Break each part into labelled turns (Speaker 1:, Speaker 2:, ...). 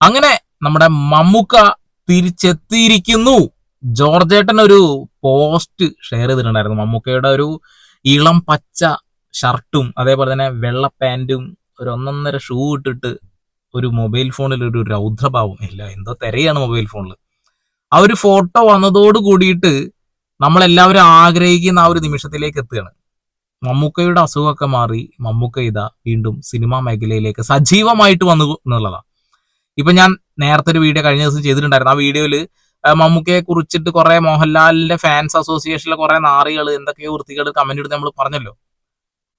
Speaker 1: അങ്ങനെ നമ്മുടെ മമ്മൂക്ക തിരിച്ചെത്തിയിരിക്കുന്നു. ജോർജേട്ടൻ ഒരു പോസ്റ്റ് ഷെയർ ചെയ്തിട്ടുണ്ടായിരുന്നു. മമ്മൂക്കയുടെ ഒരു ഇളം പച്ച ഷർട്ടും അതേപോലെ തന്നെ വെള്ള പാന്റും ഒരു ഒന്നൊന്നര ഷൂ ഇട്ടിട്ട് ഒരു മൊബൈൽ ഫോണിൽ ഒരു രൗദ്രഭാവം. ഇല്ല എന്തോ തിരയാണ് മൊബൈൽ ഫോണിൽ ആ ഒരു ഫോട്ടോ വന്നതോട് കൂടിയിട്ട് നമ്മളെല്ലാവരും ആഗ്രഹിക്കുന്ന ആ ഒരു നിമിഷത്തിലേക്ക് എത്തുകയാണ്. മമ്മൂക്കയുടെ അസുഖമൊക്കെ മാറി മമ്മൂക്ക ഇതാ വീണ്ടും സിനിമാ മേഖലയിലേക്ക് സജീവമായിട്ട് വന്നു എന്നുള്ളതാണ് ഇപ്പൊ ഞാൻ നേരത്തെ ഒരു വീഡിയോ കഴിഞ്ഞ ദിവസം ചെയ്തിട്ടുണ്ടായിരുന്നു. ആ വീഡിയോയിൽ മമ്മൂക്കയെ കുറിച്ചിട്ട് കുറെ മോഹൻലാലിന്റെ ഫാൻസ് അസോസിയേഷനിലെ കുറെ നാറികൾ എന്തൊക്കെയോ വൃത്തികൾ കമന്റ് ഇടുന്ന നമ്മൾ പറഞ്ഞല്ലോ.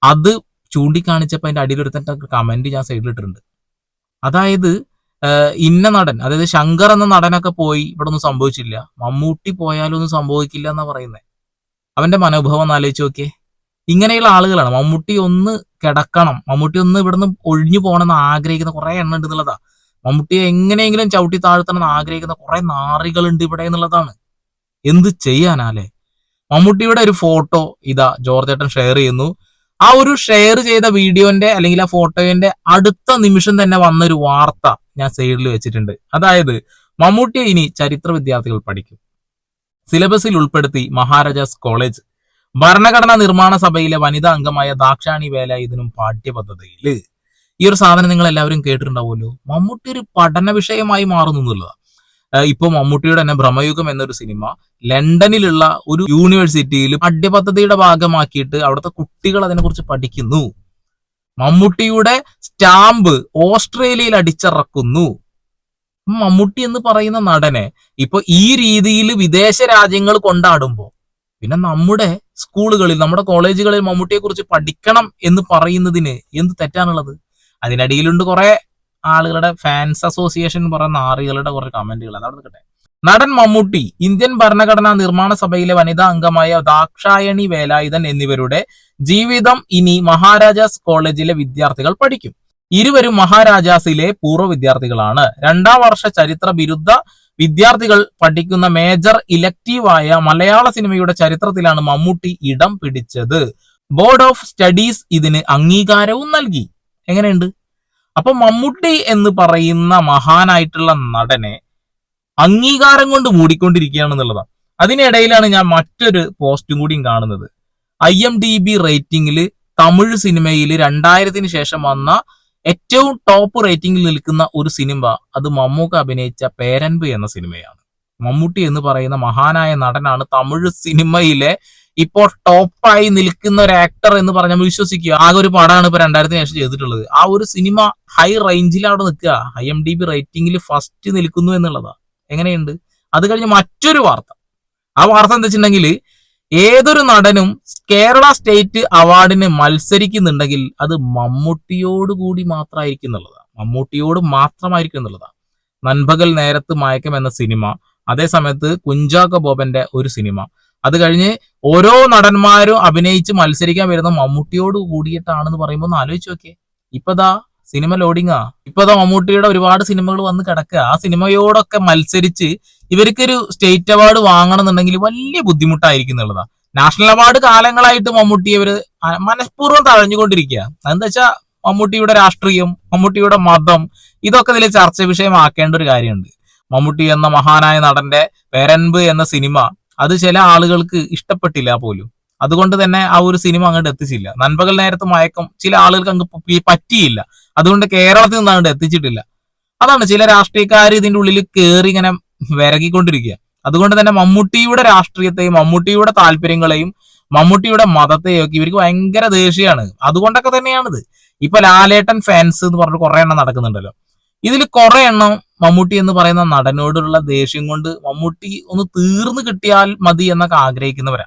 Speaker 1: അത് ചൂണ്ടിക്കാണിച്ചപ്പോ അതിന്റെ അടിയിൽ ഒരുത്തന്റെ കമന്റ് ഞാൻ സൈഡിലിട്ടിട്ടുണ്ട് അതായത് ഇന്ന നടൻ അതായത് ശങ്കർ എന്ന നടനൊക്കെ പോയി ഇവിടെ ഒന്നും സംഭവിച്ചില്ല. മമ്മൂട്ടി പോയാലും ഒന്നും സംഭവിക്കില്ല എന്നാ പറയുന്നത് അവന്റെ മനോഭാവം ഒന്ന് ആലോചിച്ച് നോക്കിയേ. ഇങ്ങനെയുള്ള ആളുകളാണ്. മമ്മൂട്ടി ഒന്ന് കിടക്കണം. മമ്മൂട്ടി ഒന്ന് ഇവിടുന്ന് ഒഴിഞ്ഞു പോകണമെന്ന് ആഗ്രഹിക്കുന്ന കുറെ എണ്ണം ഉണ്ട് എന്നുള്ളതാ. മമ്മൂട്ടിയെ എങ്ങനെയെങ്കിലും ചവിട്ടി താഴ്ത്തണം എന്ന് ആഗ്രഹിക്കുന്ന കുറെ നാറികളുണ്ട് ഇവിടെ എന്നുള്ളതാണ്. എന്ത് ചെയ്യാനാലേ? മമ്മൂട്ടിയുടെ ഒരു ഫോട്ടോ ഇതാ ജോർജ് ഏട്ടൻ ഷെയർ ചെയ്യുന്നു. ആ ഒരു ഷെയർ ചെയ്ത വീഡിയോന്റെ അല്ലെങ്കിൽ ആ ഫോട്ടോയുടെ അടുത്ത നിമിഷം തന്നെ വന്നൊരു വാർത്ത ഞാൻ സൈഡിൽ വെച്ചിട്ടുണ്ട്. അതായത് മമ്മൂട്ടിയെ ഇനി ചരിത്ര വിദ്യാർത്ഥികൾ പഠിക്കും. സിലബസിൽ ഉൾപ്പെടുത്തി മഹാരാജാസ് കോളേജ്. ഭരണഘടനാ നിർമ്മാണ സഭയിലെ വനിതാ അംഗമായ ദാക്ഷാണി വേല ഇതിനും പാഠ്യപദ്ധതിയിൽ. ഈ ഒരു സാധനം നിങ്ങൾ എല്ലാവരും കേട്ടിട്ടുണ്ടാവുമല്ലോ. മമ്മൂട്ടി ഒരു പഠന വിഷയമായി മാറുന്നു എന്നുള്ളതാണ് ഇപ്പൊ മമ്മൂട്ടിയുടെ തന്നെ ഭ്രമയുഗം എന്നൊരു സിനിമ ലണ്ടനിലുള്ള ഒരു യൂണിവേഴ്സിറ്റിയിൽ പാഠ്യപദ്ധതിയുടെ ഭാഗമാക്കിയിട്ട് അവിടുത്തെ കുട്ടികൾ അതിനെക്കുറിച്ച് പഠിക്കുന്നു. മമ്മൂട്ടിയുടെ സ്റ്റാമ്പ് ഓസ്ട്രേലിയയിൽ അടിച്ചിറക്കുന്നു. മമ്മൂട്ടി എന്ന് പറയുന്ന നടനെ ഇപ്പൊ ഈ രീതിയിൽ വിദേശ രാജ്യങ്ങൾ കൊണ്ടാടുമ്പോൾ പിന്നെ നമ്മുടെ സ്കൂളുകളിൽ നമ്മുടെ കോളേജുകളിൽ മമ്മൂട്ടിയെ കുറിച്ച് പഠിക്കണം എന്ന് പറയുന്നതിന് എന്ത് തെറ്റാണുള്ളത്? അതിനടിയിലുണ്ട് കുറെ ആളുകളുടെ ഫാൻസ് അസോസിയേഷൻ കുറെ നാറികളുടെ കുറെ കമന്റുകൾ അതവിടെ നിൽക്കട്ടെ. നടൻ മമ്മൂട്ടി ഇന്ത്യൻ ഭരണഘടനാ നിർമ്മാണ സഭയിലെ വനിതാ അംഗമായ ദാക്ഷായണി വേലായുധൻ എന്നിവരുടെ ജീവിതം ഇനി മഹാരാജാസ് കോളേജിലെ വിദ്യാർത്ഥികൾ പഠിക്കും. ഇരുവരും മഹാരാജാസിലെ പൂർവ വിദ്യാർത്ഥികളാണ്. രണ്ടാം വർഷ ചരിത്ര ബിരുദ വിദ്യാർത്ഥികൾ പഠിക്കുന്ന മേജർ ഇലക്റ്റീവായ മലയാള സിനിമയുടെ ചരിത്രത്തിലാണ് മമ്മൂട്ടി ഇടം പിടിച്ചത്. ബോർഡ് ഓഫ് സ്റ്റഡീസ് ഇതിന് അംഗീകാരവും നൽകി. എങ്ങനെയുണ്ട്? അപ്പൊ മമ്മൂട്ടി എന്ന് പറയുന്ന മഹാനായിട്ടുള്ള നടനെ അംഗീകാരം കൊണ്ട് മൂടിക്കൊണ്ടിരിക്കുകയാണ് എന്നുള്ളതാണ് അതിനിടയിലാണ് ഞാൻ മറ്റൊരു പോസ്റ്റും കൂടിയും കാണുന്നത്. ഐ എം ഡി ബി റേറ്റിംഗിൽ തമിഴ് സിനിമയിൽ രണ്ടായിരത്തിന് ശേഷം വന്ന ഏറ്റവും ടോപ്പ് റേറ്റിംഗിൽ നിൽക്കുന്ന ഒരു സിനിമ അത് മമ്മൂക്ക അഭിനയിച്ച പേരൻപ് എന്ന സിനിമയാണ്. മമ്മൂട്ടി എന്ന് പറയുന്ന മഹാനായ നടനാണ് തമിഴ് സിനിമയിലെ ഇപ്പോൾ ടോപ്പായി നിൽക്കുന്ന ഒരു ആക്ടർ എന്ന് പറഞ്ഞാൽ നമ്മൾ വിശ്വസിക്കുക. ആകെ ഒരു പടമാണ് ഇപ്പൊ രണ്ടായിരത്തിന് ശേഷം ചെയ്തിട്ടുള്ളത്. ആ ഒരു സിനിമ ഹൈ അവിടെ നിൽക്കുക. ഐ എം ഡി ബി റേറ്റിംഗിൽ ഫസ്റ്റ് നിൽക്കുന്നു എന്നുള്ളതാ. എങ്ങനെയുണ്ട്? അത് കഴിഞ്ഞ് മറ്റൊരു വാർത്ത. ആ വാർത്ത എന്താ വെച്ചിട്ടുണ്ടെങ്കിൽ ഏതൊരു നടനും കേരള സ്റ്റേറ്റ് അവാർഡിന് മത്സരിക്കുന്നുണ്ടെങ്കിൽ അത് മമ്മൂട്ടിയോട് കൂടി മാത്രമായിരിക്കും എന്നുള്ളതാണ് മമ്മൂട്ടിയോട് മാത്രമായിരിക്കും എന്നുള്ളതാണ് നൻപകൽ നേരത്ത് മയക്കം എന്ന സിനിമ അതേ സമയത്ത് കുഞ്ചാക്ക ബോബന്റെ ഒരു സിനിമ അത് കഴിഞ്ഞ് ഓരോ നടന്മാരും അഭിനയിച്ച് മത്സരിക്കാൻ വരുന്ന മമ്മൂട്ടിയോട് കൂടിയിട്ടാണെന്ന് പറയുമ്പോൾ ഒന്ന് ആലോചിച്ച് നോക്കിയേ. ഇപ്പതാ സിനിമ ലോഡിങ്ങാ. ഇപ്പതാ മമ്മൂട്ടിയുടെ ഒരുപാട് സിനിമകൾ വന്ന് കിടക്കുക ആ സിനിമയോടൊക്കെ മത്സരിച്ച് ഇവർക്കൊരു സ്റ്റേറ്റ് അവാർഡ് വാങ്ങണം എന്നുണ്ടെങ്കിൽ വലിയ ബുദ്ധിമുട്ടായിരിക്കും എന്നുള്ളതാ. നാഷണൽ അവാർഡ് കാലങ്ങളായിട്ട് മമ്മൂട്ടി ഇവർ മനഃപൂർവം തഴഞ്ഞുകൊണ്ടിരിക്കുക അതെന്താ വെച്ചാൽ മമ്മൂട്ടിയുടെ രാഷ്ട്രീയം മമ്മൂട്ടിയുടെ മതം ഇതൊക്കെ ഇതിൽ ചർച്ച വിഷയമാക്കേണ്ട ഒരു കാര്യമുണ്ട്. മമ്മൂട്ടി എന്ന മഹാനായ നടന്റെ പേരൻപ് എന്ന സിനിമ അത് ചില ആളുകൾക്ക് ഇഷ്ടപ്പെട്ടില്ല പോലും. അതുകൊണ്ട് തന്നെ ആ ഒരു സിനിമ അങ്ങോട്ട് എത്തിച്ചില്ല. നൻപകൽ നേരത്തെ മയക്കം ചില ആളുകൾക്ക് അങ്ങ് പറ്റിയില്ല. അതുകൊണ്ട് കേരളത്തിൽ നിന്ന് അങ്ങോട്ട് എത്തിച്ചിട്ടില്ല. അതാണ് ചില രാഷ്ട്രീയക്കാർ ഇതിന്റെ ഉള്ളിൽ കയറി ഇങ്ങനെ വിരകിക്കൊണ്ടിരിക്കുക അതുകൊണ്ട് തന്നെ മമ്മൂട്ടിയുടെ രാഷ്ട്രീയത്തെയും മമ്മൂട്ടിയുടെ താല്പര്യങ്ങളെയും മമ്മൂട്ടിയുടെ മതത്തെയും ഒക്കെ ഇവർക്ക് ഭയങ്കര ദേഷ്യമാണ്. അതുകൊണ്ടൊക്കെ തന്നെയാണിത്. ഇപ്പൊ ലാലേട്ടൻ ഫാൻസ് എന്ന് പറഞ്ഞിട്ട് കുറെ എണ്ണം നടക്കുന്നുണ്ടല്ലോ. ഇതിൽ കുറെ എണ്ണം മമ്മൂട്ടി എന്ന് പറയുന്ന നടനോടുള്ള ദേഷ്യം കൊണ്ട് മമ്മൂട്ടി ഒന്ന് തീർന്നു കിട്ടിയാൽ മതി എന്നൊക്കെ ആഗ്രഹിക്കുന്നവരാ.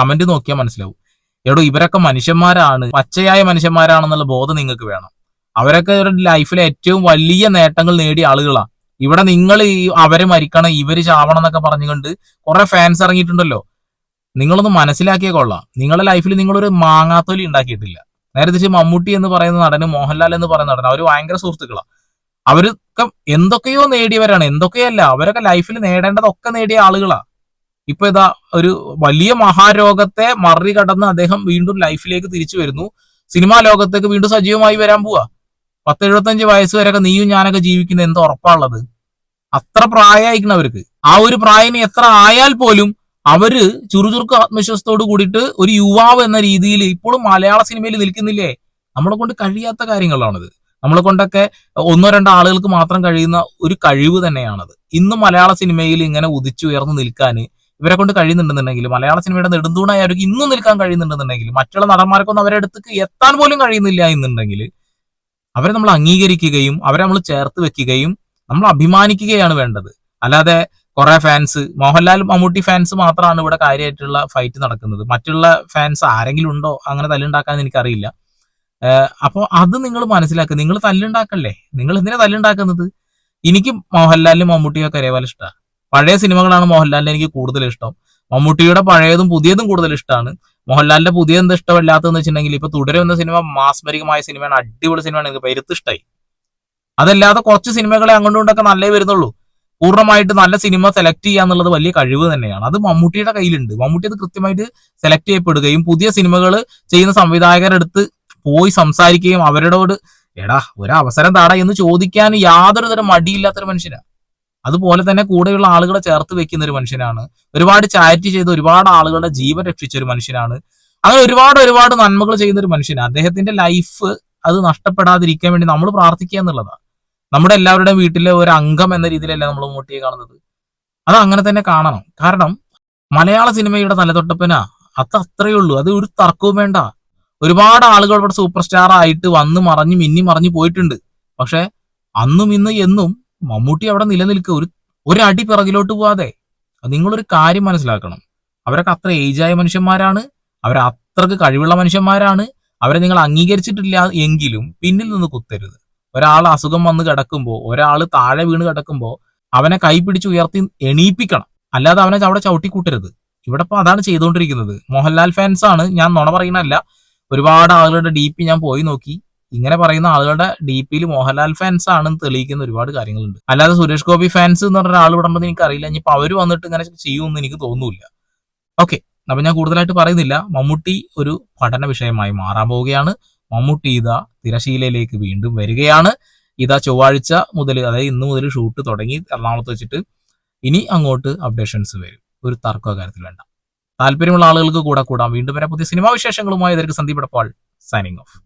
Speaker 1: കമന്റ് നോക്കിയാൽ മനസ്സിലാവും. എടോ ഇവരൊക്കെ മനുഷ്യന്മാരാണ്. പച്ചയായ മനുഷ്യന്മാരാണെന്നുള്ള ബോധം നിങ്ങൾക്ക് വേണം. അവരൊക്കെ ഇവരുടെ ലൈഫിലെ ഏറ്റവും വലിയ നേട്ടങ്ങൾ നേടിയ ആളുകളാ. ഇവിടെ നിങ്ങൾ അവർ മരിക്കണം ഇവർ ചാവണം എന്നൊക്കെ പറഞ്ഞുകൊണ്ട് കുറെ ഫാൻസ് ഇറങ്ങിയിട്ടുണ്ടല്ലോ. നിങ്ങളൊന്ന് മനസ്സിലാക്കിയേ കൊള്ളാം. നിങ്ങളുടെ ലൈഫിൽ നിങ്ങളൊരു മാങ്ങാത്തൊലി ഉണ്ടാക്കിയിട്ടില്ല. നേരെ തിരിച്ച് മമ്മൂട്ടി എന്ന് പറയുന്ന നടന് മോഹൻലാൽ എന്ന് പറയുന്ന നടൻ അവർ ഭയങ്കര സുഹൃത്തുക്കളാണ് അവരൊക്കെ എന്തൊക്കെയോ നേടിയവരാണ്. എന്തൊക്കെയല്ല അവരൊക്കെ ലൈഫിൽ നേടേണ്ടതൊക്കെ നേടിയ ആളുകളാ. ഇപ്പൊ ഇതാ ഒരു വലിയ മഹാരോഗത്തെ മറികടന്ന് അദ്ദേഹം വീണ്ടും ലൈഫിലേക്ക് തിരിച്ചു വരുന്നു. സിനിമാ ലോകത്തേക്ക് വീണ്ടും സജീവമായി വരാൻ പോവാ. പത്ത് എഴുപത്തഞ്ച് വയസ്സ് വരെയൊക്കെ നീയും ഞാനൊക്കെ ജീവിക്കുന്ന എന്ത് ഉറപ്പാണുള്ളത്? അത്ര പ്രായമായിരിക്കണം അവർക്ക്. ആ ഒരു പ്രായം എത്ര ആയാൽ പോലും അവർ ചുറുചുറുക്ക് ആത്മവിശ്വാസത്തോട് കൂടിയിട്ട് ഒരു യുവാവ് എന്ന രീതിയിൽ ഇപ്പോഴും മലയാള സിനിമയിൽ നിൽക്കുന്നില്ലേ? നമ്മളെ കൊണ്ട് കഴിയാത്ത കാര്യങ്ങളാണിത്. നമ്മളെ കൊണ്ടൊക്കെ ഒന്നോ രണ്ടോ ആളുകൾക്ക് മാത്രം കഴിയുന്ന ഒരു കഴിവ് തന്നെയാണത്. ഇന്ന് മലയാള സിനിമയിൽ ഇങ്ങനെ ഉദിച്ചുയർന്നു നിൽക്കാൻ ഇവരെ കൊണ്ട് കഴിയുന്നുണ്ടെന്നുണ്ടെങ്കിൽ മലയാള സിനിമയുടെ നെടുന്തൂണായി അവർക്ക് ഇന്നും നിൽക്കാൻ കഴിയുന്നുണ്ടെന്നുണ്ടെങ്കിൽ മറ്റുള്ള നടന്മാർക്കൊന്നും അവരെ അടുത്തേക്ക് എത്താൻ പോലും കഴിയുന്നില്ല എന്നുണ്ടെങ്കിൽ അവരെ നമ്മൾ അംഗീകരിക്കുകയും അവരെ നമ്മൾ ചേർത്ത് വെക്കുകയും നമ്മൾ അഭിമാനിക്കുകയാണ് വേണ്ടത്. അല്ലാതെ കുറെ ഫാൻസ് മോഹൻലാൽ മമ്മൂട്ടി ഫാൻസ് മാത്രമാണ് ഇവിടെ കാര്യമായിട്ടുള്ള ഫൈറ്റ് നടക്കുന്നത്. മറ്റുള്ള ഫാൻസ് ആരെങ്കിലും ഉണ്ടോ? അങ്ങനെ തല്ലുണ്ടാക്കാൻ എനിക്കറിയില്ല അപ്പോൾ അത് നിങ്ങൾ മനസ്സിലാക്കുക നിങ്ങൾ തല്ലുണ്ടാക്കല്ലേ? നിങ്ങൾ എന്തിനാ തല്ലുണ്ടാക്കുന്നത്? എനിക്ക് മോഹൻലാലിനും മമ്മൂട്ടിയും ഒക്കെ ഒരേപോലെ ഇഷ്ടമാണ് പഴയ സിനിമകളാണ് മോഹൻലാലിന് എനിക്ക് കൂടുതൽ ഇഷ്ടം. മമ്മൂട്ടിയുടെ പഴയതും പുതിയതും കൂടുതൽ ഇഷ്ടമാണ് മോഹൻലാലിന്റെ പുതിയ എന്ത് ഇഷ്ടമല്ലാത്തതെന്ന് വെച്ചിട്ടുണ്ടെങ്കിൽ ഇപ്പൊ തുടരെ വന്ന സിനിമ മാസ്മരികമായ സിനിമയാണ്. അടിപൊളി സിനിമയാണ്. എനിക്ക് പെരുത്ത് ഇഷ്ടമായി അതല്ലാതെ കുറച്ച് സിനിമകളെ അങ്ങോട്ടും നല്ലേ വരുന്നുള്ളൂ. പൂർണമായിട്ട് നല്ല സിനിമ സെലക്ട് ചെയ്യുക എന്നുള്ളത് വലിയ കഴിവ് തന്നെയാണ്. അത് മമ്മൂട്ടിയുടെ കയ്യിലുണ്ട്. മമ്മൂട്ടി അത് കൃത്യമായിട്ട് സെലക്ട് ചെയ്യപ്പെടുകയും പുതിയ സിനിമകൾ ചെയ്യുന്ന സംവിധായകരുടെ അടുത്ത് പോയി സംസാരിക്കുകയും അവരോട് എടാ ഒരു അവസരം താടാ എന്ന് ചോദിക്കാൻ യാതൊരു തരം മടിയില്ലാത്തൊരു മനുഷ്യനാണ് അതുപോലെ തന്നെ കൂടെയുള്ള ആളുകളെ ചേർത്ത് വെക്കുന്ന ഒരു മനുഷ്യനാണ്. ഒരുപാട് ചാരിറ്റി ചെയ്ത് ഒരുപാട് ആളുകളുടെ ജീവൻ രക്ഷിച്ച ഒരു മനുഷ്യനാണ്. അങ്ങനെ ഒരുപാട് ഒരുപാട് നന്മകൾ ചെയ്യുന്ന ഒരു മനുഷ്യനാണ് അദ്ദേഹത്തിന്റെ ലൈഫ് അത് നഷ്ടപ്പെടാതിരിക്കാൻ വേണ്ടി നമ്മൾ പ്രാർത്ഥിക്കുക എന്നുള്ളതാണ് നമ്മുടെ എല്ലാവരുടെയും വീട്ടിലെ ഒരു അംഗം എന്ന രീതിയിലല്ല നമ്മൾ മമ്മൂട്ടിയെ കാണുന്നത്. അത് അങ്ങനെ തന്നെ കാണണം. കാരണം മലയാള സിനിമയുടെ തലതൊട്ടപ്പന. അത് അത്രയേ ഉള്ളൂ. അത് ഒരു തർക്കവും വേണ്ട. ഒരുപാട് ആളുകൾ ഇവിടെ സൂപ്പർ സ്റ്റാർ ആയിട്ട് വന്ന് മറഞ്ഞ് മിന്നി മറിഞ്ഞു പോയിട്ടുണ്ട്. പക്ഷെ അന്നും ഇന്ന് എന്നും മമ്മൂട്ടി അവിടെ നിലനിൽക്കുക ഒരു അടി പിറകിലോട്ട് പോവാതെ. നിങ്ങളൊരു കാര്യം മനസ്സിലാക്കണം. അവരൊക്കെ അത്ര ഏജായ മനുഷ്യന്മാരാണ്. അവർ അത്രയ്ക്ക് കഴിവുള്ള മനുഷ്യന്മാരാണ്. അവരെ നിങ്ങൾ അംഗീകരിച്ചിട്ടില്ല എങ്കിലും പിന്നിൽ നിന്ന് കുത്തരുത്. ഒരാൾ അസുഖം വന്ന് കിടക്കുമ്പോൾ ഒരാൾ താഴെ വീണ് കിടക്കുമ്പോൾ അവനെ കൈ പിടിച്ച് ഉയർത്തി എണീപ്പിക്കണം. അല്ലാതെ അവനെ അവിടെ ചവിട്ടിക്കൂട്ടരുത്. ഇവിടെ ഇപ്പൊ അതാണ് ചെയ്തുകൊണ്ടിരിക്കുന്നത്. മോഹൻലാൽ ഫാൻസ് ആണ്. ഞാൻ നുണ പറയുന്നതല്ല. ഒരുപാട് ആളുകളുടെ ഡി പി ഞാൻ പോയി നോക്കി. ഇങ്ങനെ പറയുന്ന ആളുകളുടെ ഡി പിയിൽ മോഹൻലാൽ ഫാൻസ് ആണെന്ന് തെളിയിക്കുന്ന ഒരുപാട് കാര്യങ്ങളുണ്ട്. അല്ലാതെ സുരേഷ് ഗോപി ഫാൻസ് എന്ന് പറഞ്ഞ ആൾ വിടുമ്പോൾ എനിക്ക് അറിയില്ല. ഇനിയിപ്പോ അവർ വന്നിട്ട് ഇങ്ങനെ ചെയ്യുമെന്ന് എനിക്ക് തോന്നുന്നില്ല. ഓക്കെ അപ്പൊ ഞാൻ കൂടുതലായിട്ട് പറയുന്നില്ല. മമ്മൂട്ടി ഒരു പഠന വിഷയമായി മാറാൻ പോവുകയാണ്. മമ്മൂട്ടി ഇതാ തിരശീലയിലേക്ക് വീണ്ടും വരികയാണ്. ഇതാ ചൊവ്വാഴ്ച മുതൽ അതായത് ഇന്ന് മുതൽ ഷൂട്ട് തുടങ്ങി. എറണാകുളത്ത് വെച്ചിട്ട് ഇനി അങ്ങോട്ട് അപ്ഡേഷൻസ് വരും. ഒരു തർക്ക കാര്യത്തിൽ വേണ്ട. താല്പര്യമുള്ള ആളുകൾക്ക് കൂടെ കൂടാം. വീണ്ടും വരെ. പുതിയ സിനിമാ വിശേഷങ്ങളുമായി ഇതൊരു സന്ദീപ് സൈനിങ് ഓഫ്